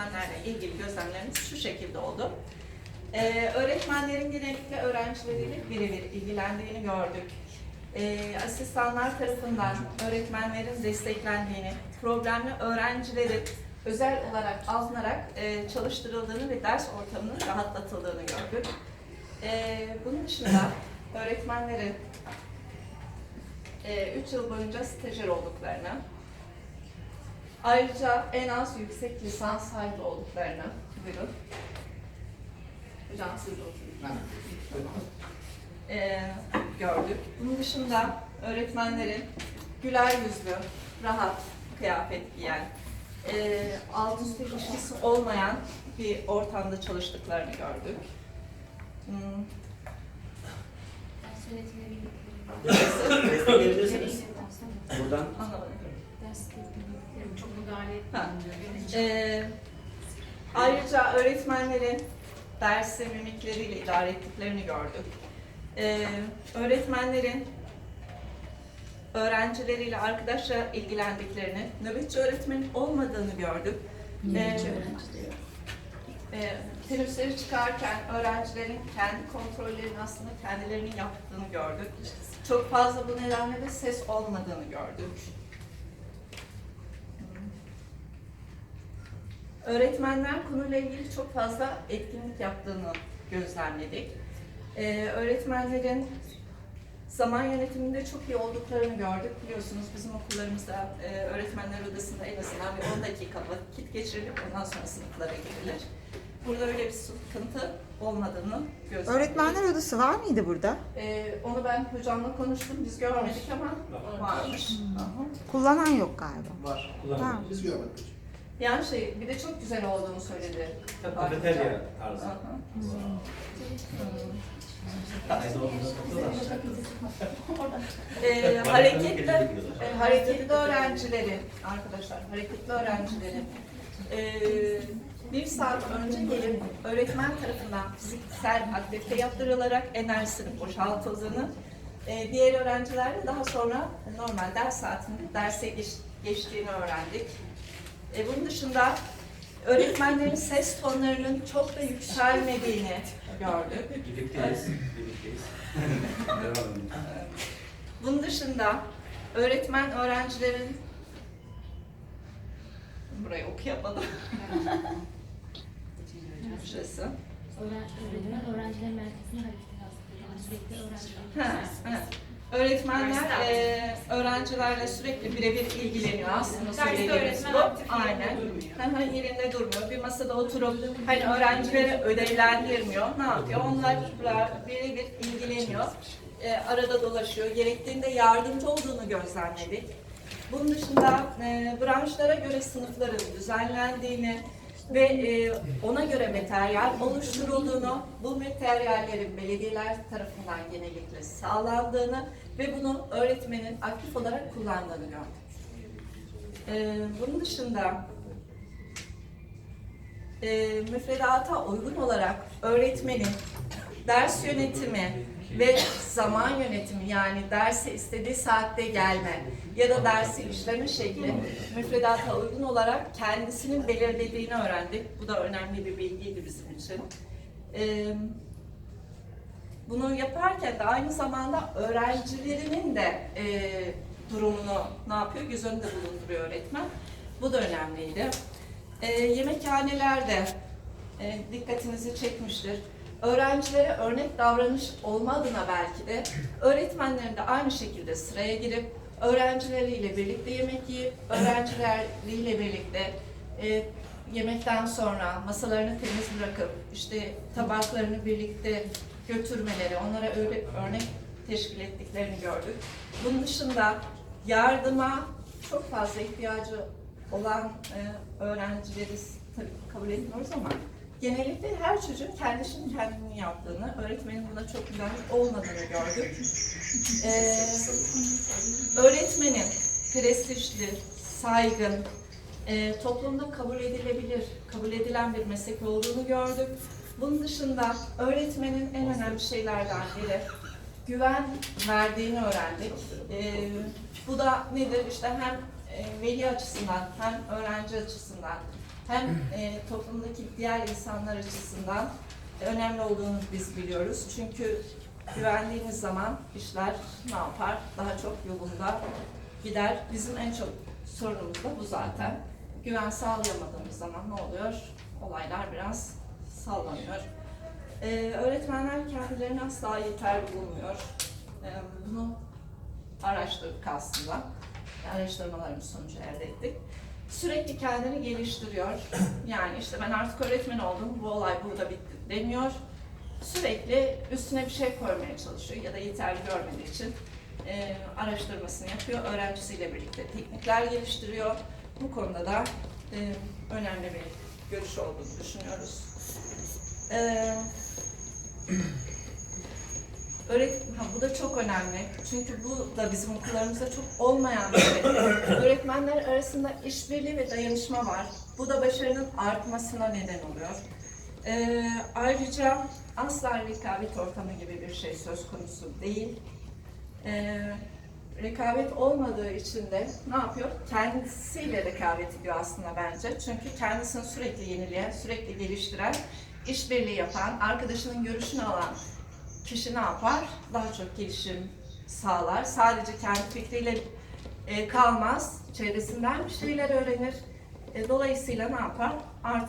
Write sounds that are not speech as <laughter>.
öğretmenlerle ilgili gözlemlerimiz şu şekilde oldu. Ee, öğretmenlerin genellikle öğrencileriyle birebir ilgilendiğini gördük. Ee, asistanlar tarafından öğretmenlerin desteklendiğini, problemli öğrencileri özel olarak alınarak e, çalıştırıldığını ve ders ortamının rahatlatıldığını gördük. Ee, bunun dışında öğretmenlerin 3 yıl boyunca stajyer olduklarını, ayrıca en az yüksek lisans sahibi olduklarını, buyurun. Hocam siz de oturun. Ee, gördük. Bunun dışında öğretmenlerin güler yüzlü, rahat kıyafet giyen, e, alt üst ilişkisi olmayan bir ortamda çalıştıklarını gördük. Hmm. Buradan <laughs> anlamadım. Çok müdahale Ha. etmiyorum. Ee, ayrıca öğretmenlerin dersi mimikleriyle idare ettiklerini gördük. Ee, öğretmenlerin öğrencileriyle arkadaşça ilgilendiklerini, nöbetçi öğretmenin olmadığını gördük. Ee, e, teneffüsleri çıkarken öğrencilerin kendi kontrollerini aslında kendilerinin yaptığını gördük. Çok fazla bu nedenle de ses olmadığını gördük. Öğretmenler konuyla ilgili çok fazla etkinlik yaptığını gözlemledik. Ee, öğretmenlerin zaman yönetiminde çok iyi olduklarını gördük. Biliyorsunuz bizim okullarımızda e, öğretmenler odasında en azından bir 10 dakika vakit geçirilip ondan sonra sınıflara gidilir. Burada öyle bir sıkıntı olmadığını gözlemledik. Öğretmenler odası var mıydı burada? Ee, onu ben hocamla konuştum. Biz görmedik ama varmış. Aha. Kullanan yok galiba. var. Kullanın. Biz görmedik. Yani şey, bir de çok güzel olduğunu söyledi. Kafeterya tarzı. Aha. Ee, hareketli, e, hareketli öğrencilerin, arkadaşlar hareketli öğrencilerin e, bir saat önce gelip öğretmen tarafından fiziksel aktivite yaptırılarak enerjisinin boşaltıldığını, e, diğer öğrencilerle daha sonra normal ders saatinde derse geç- geçtiğini öğrendik. E, bunun dışında öğretmenlerin ses tonlarının çok da yükselmediğini gördük. Birlikteyiz. Birlikteyiz. <laughs> Bunun dışında öğretmen öğrencilerin burayı okuyamadım. <laughs> Şurası. Öğretmen öğrenciler merkezine hareket hazırlıyor. Sürekli öğrenciler. Öğretmenler e, öğrencilerle sürekli birebir ilgileniyor aslında Derste söylediğimiz öğretmen bu. aktif Aynen. Hı hı, yerinde durmuyor. Bir masada oturup hani öğrencileri ödevlendirmiyor. Ne yapıyor? Onlarla birebir ilgileniyor. E, arada dolaşıyor. Gerektiğinde yardımcı olduğunu gözlemledik. Bunun dışında e, branşlara göre sınıfların düzenlendiğini ve e, ona göre materyal oluşturulduğunu, bu materyallerin belediyeler tarafından genellikle sağlandığını ve bunu öğretmenin aktif olarak kullandığını gördük. E, bunun dışında e, müfredata uygun olarak öğretmenin ders yönetimi ve zaman yönetimi yani derse istediği saatte gelme ya da dersi işleme şekli müfredata uygun olarak kendisinin belirlediğini öğrendik. Bu da önemli bir bilgiydi bizim için. Bunu yaparken de aynı zamanda öğrencilerinin de durumunu ne yapıyor? Göz önünde bulunduruyor öğretmen. Bu da önemliydi. E, yemekhanelerde dikkatinizi çekmiştir. Öğrencilere örnek davranış olma adına belki de öğretmenlerin de aynı şekilde sıraya girip öğrencileriyle birlikte yemek yiyip öğrencileriyle birlikte e, yemekten sonra masalarını temiz bırakıp işte tabaklarını birlikte götürmeleri, onlara öyle örnek teşkil ettiklerini gördük. Bunun dışında yardıma çok fazla ihtiyacı olan e, öğrencileri tabii kabul etmiyoruz ama genellikle her çocuğun kendisinin kendini yaptığını, öğretmenin buna çok güvenli olmadığını gördük. E, öğretmenin prestijli, saygın, e, toplumda kabul edilebilir, kabul edilen bir meslek olduğunu gördük. Bunun dışında öğretmenin en önemli şeylerden biri güven verdiğini öğrendik. E, bu da nedir? İşte hem e, veli açısından hem öğrenci açısından hem e, toplumdaki diğer insanlar açısından önemli olduğunu biz biliyoruz. Çünkü güvendiğimiz zaman işler ne yapar? Daha çok yolunda gider. Bizim en çok sorunumuz da bu zaten. Güven sağlayamadığımız zaman ne oluyor? Olaylar biraz sallanıyor. Ee, öğretmenler kendilerini asla yeterli bulmuyor. Ee, bunu araştırdık aslında. Araştırmalarımız sonucu elde ettik. Sürekli kendini geliştiriyor. <clears throat> Yani işte ben artık öğretmen oldum, bu olay burada bitti demiyor. Sürekli üstüne bir şey koymaya çalışıyor ya da yeterli görmediği için e, araştırmasını yapıyor. Öğrencisiyle birlikte teknikler geliştiriyor. Bu konuda da e, önemli bir görüş olduğunu düşünüyoruz. E, Öğret ha, bu da çok önemli. Çünkü bu da bizim okullarımızda çok olmayan bir şey. <laughs> Öğretmenler arasında işbirliği ve dayanışma var. Bu da başarının artmasına neden oluyor. Ee, ayrıca asla rekabet ortamı gibi bir şey söz konusu değil. Ee, rekabet olmadığı için de ne yapıyor? Kendisiyle rekabet ediyor aslında bence. Çünkü kendisini sürekli yenileyen, sürekli geliştiren, işbirliği yapan, arkadaşının görüşünü alan kişi ne yapar? Daha çok gelişim sağlar. Sadece kendi fikriyle e, kalmaz. Çevresinden bir şeyler öğrenir. E, dolayısıyla ne yapar? Artı